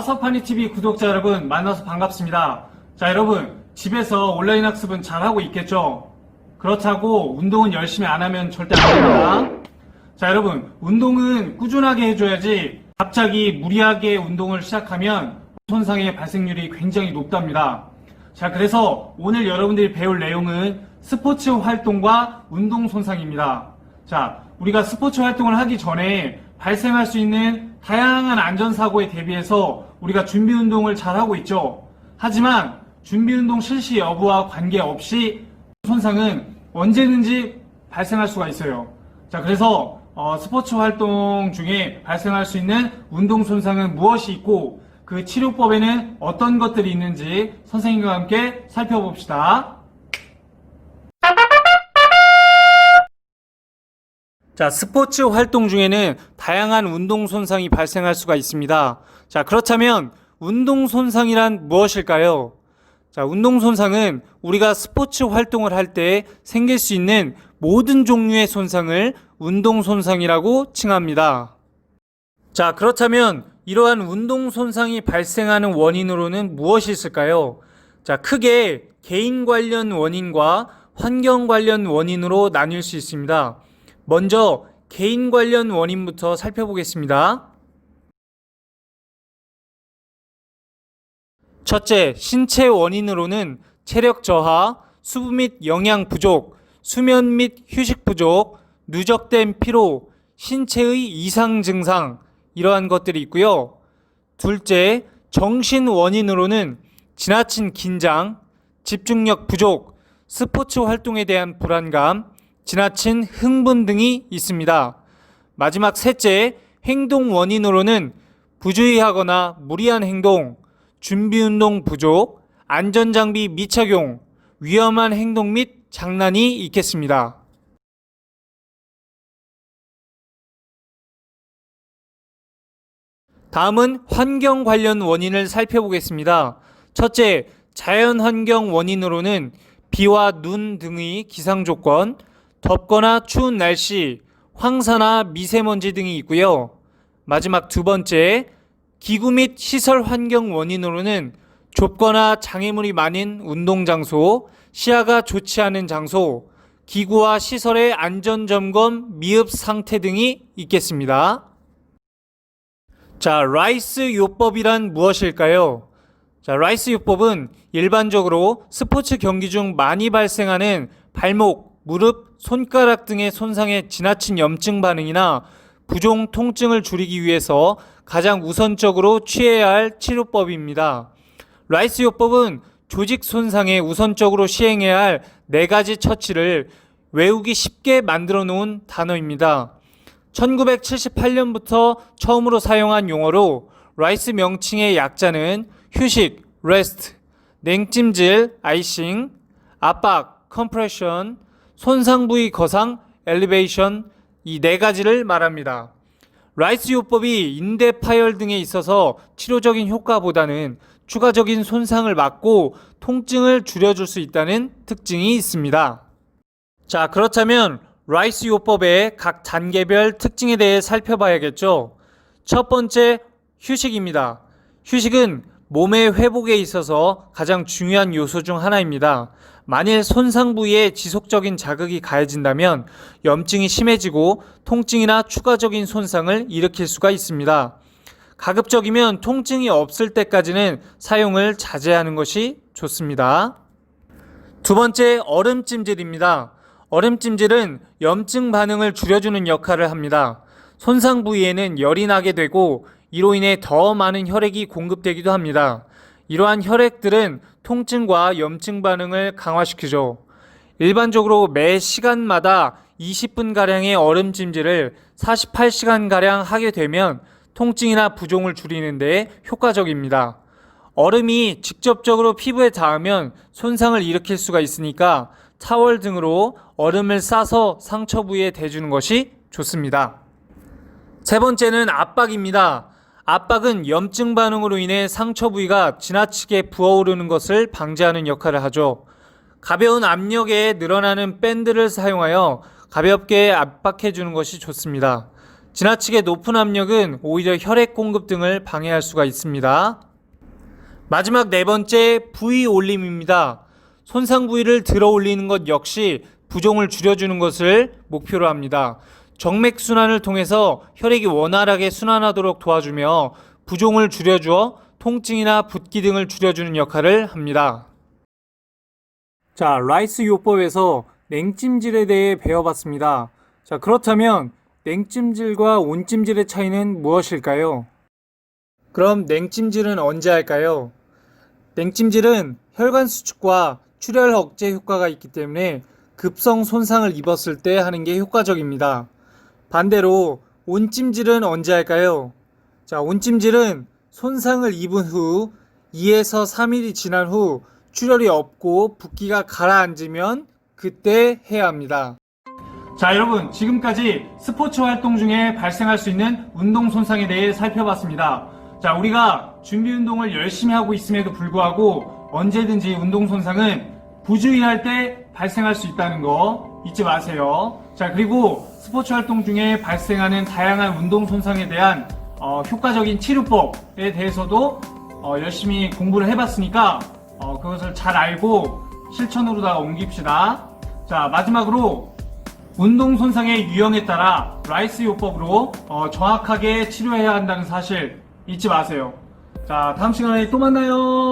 와서파니 TV 구독자 여러분 만나서 반갑습니다. 자, 여러분 집에서 온라인 학습은 잘 하고 있겠죠? 그렇다고 운동은 열심히 안 하면 절대 안 됩니다. 자, 여러분 운동은 꾸준하게 해줘야지 갑자기 무리하게 운동을 시작하면 손상의 발생률이 굉장히 높답니다. 자, 그래서 오늘 여러분들이 배울 내용은 스포츠 활동과 운동 손상입니다. 자, 우리가 스포츠 활동을 하기 전에 발생할 수 있는 다양한 안전사고에 대비해서 우리가 준비 운동을 잘 하고 있죠. 하지만 준비 운동 실시 여부와 관계없이 손상은 언제든지 발생할 수가 있어요. 자, 그래서 어, 스포츠 활동 중에 발생할 수 있는 운동 손상은 무엇이 있고 그 치료법에는 어떤 것들이 있는지 선생님과 함께 살펴봅시다. 자, 스포츠 활동 중에는 다양한 운동 손상이 발생할 수가 있습니다. 자, 그렇다면 운동 손상이란 무엇일까요? 자, 운동 손상은 우리가 스포츠 활동을 할 때 생길 수 있는 모든 종류의 손상을 운동 손상이라고 칭합니다. 자, 그렇다면 이러한 운동 손상이 발생하는 원인으로는 무엇이 있을까요? 자, 크게 개인 관련 원인과 환경 관련 원인으로 나뉠 수 있습니다. 먼저 개인 관련 원인부터 살펴보겠습니다. 첫째, 신체 원인으로는 체력 저하, 수분 및 영양 부족, 수면 및 휴식 부족, 누적된 피로, 신체의 이상 증상, 이러한 것들이 있고요. 둘째, 정신 원인으로는 지나친 긴장, 집중력 부족, 스포츠 활동에 대한 불안감, 지나친 흥분 등이 있습니다. 마지막 셋째, 행동 원인으로는 부주의하거나 무리한 행동, 준비 운동 부족, 안전장비 미착용, 위험한 행동 및 장난이 있겠습니다. 다음은 환경 관련 원인을 살펴보겠습니다. 첫째, 자연 환경 원인으로는 비와 눈 등의 기상 조건, 덥거나 추운 날씨, 황사나 미세먼지 등이 있고요. 마지막 두 번째, 기구 및 시설 환경 원인으로는 좁거나 장애물이 많은 운동 장소, 시야가 좋지 않은 장소, 기구와 시설의 안전 점검 미흡 상태 등이 있겠습니다. 자, 라이스 요법이란 무엇일까요? 자, 라이스 요법은 일반적으로 스포츠 경기 중 많이 발생하는 발목, 무릎, 손가락 등의 손상에 지나친 염증 반응이나 부종 통증을 줄이기 위해서 가장 우선적으로 취해야 할 치료법입니다. 라이스 요법은 조직 손상에 우선적으로 시행해야 할 네 가지 처치를 외우기 쉽게 만들어 놓은 단어입니다. 1978년부터 처음으로 사용한 용어로 라이스 명칭의 약자는 휴식, rest, 냉찜질, 아이싱, 압박, compression, 손상 부위 거상, elevation 이네 가지를 말합니다. 라이스 요법이 인대 파열 등에 있어서 치료적인 효과보다는 추가적인 손상을 막고 통증을 줄여줄 수 있다는 특징이 있습니다. 자, 그렇다면 라이스 요법의 각 단계별 특징에 대해 살펴봐야겠죠. 첫 번째, 휴식입니다. 휴식은 몸의 회복에 있어서 가장 중요한 요소 중 하나입니다. 만일 손상 부위에 지속적인 자극이 가해진다면 염증이 심해지고 통증이나 추가적인 손상을 일으킬 수가 있습니다. 가급적이면 통증이 없을 때까지는 사용을 자제하는 것이 좋습니다. 두 번째, 얼음찜질입니다. 얼음찜질은 염증 반응을 줄여주는 역할을 합니다. 손상 부위에는 열이 나게 되고 이로 인해 더 많은 혈액이 공급되기도 합니다. 이러한 혈액들은 통증과 염증 반응을 강화시키죠. 일반적으로 매 시간마다 20분가량의 얼음찜질을 48시간가량 하게 되면 통증이나 부종을 줄이는 데 효과적입니다. 얼음이 직접적으로 피부에 닿으면 손상을 일으킬 수가 있으니까 타월 등으로 얼음을 싸서 상처 부위에 대주는 것이 좋습니다. 세 번째는 압박입니다. 압박은 염증 반응으로 인해 상처 부위가 지나치게 부어오르는 것을 방지하는 역할을 하죠. 가벼운 압력에 늘어나는 밴드를 사용하여 가볍게 압박해 주는 것이 좋습니다. 지나치게 높은 압력은 오히려 혈액 공급 등을 방해할 수가 있습니다. 마지막 네 번째 부위 올림입니다. 손상 부위를 들어 올리는 것 역시 부종을 줄여주는 것을 목표로 합니다. 정맥 순환을 통해서 혈액이 원활하게 순환하도록 도와주며 부종을 줄여주어 통증이나 붓기 등을 줄여주는 역할을 합니다. 자, 라이스 요법에서 냉찜질에 대해 배워봤습니다. 자, 그렇다면 냉찜질과 온찜질의 차이는 무엇일까요? 그럼 냉찜질은 언제 할까요? 냉찜질은 혈관 수축과 출혈 억제 효과가 있기 때문에 급성 손상을 입었을 때 하는 게 효과적입니다. 반대로 온찜질은 언제 할까요? 자, 온찜질은 손상을 입은 후 2에서 3일이 지난 후 출혈이 없고 붓기가 가라앉으면 그때 해야 합니다. 자, 여러분, 지금까지 스포츠 활동 중에 발생할 수 있는 운동 손상에 대해 살펴봤습니다. 자, 우리가 준비 운동을 열심히 하고 있음에도 불구하고 언제든지 운동 손상은 부주의할 때 발생할 수 있다는 거 잊지 마세요. 자, 그리고 스포츠 활동 중에 발생하는 다양한 운동 손상에 대한 어, 효과적인 치료법에 대해서도 어, 열심히 공부를 해봤으니까 어, 그것을 잘 알고 실천으로다가 옮깁시다. 자, 마지막으로 운동 손상의 유형에 따라 라이스 요법으로 어, 정확하게 치료해야 한다는 사실 잊지 마세요. 자, 다음 시간에 또 만나요.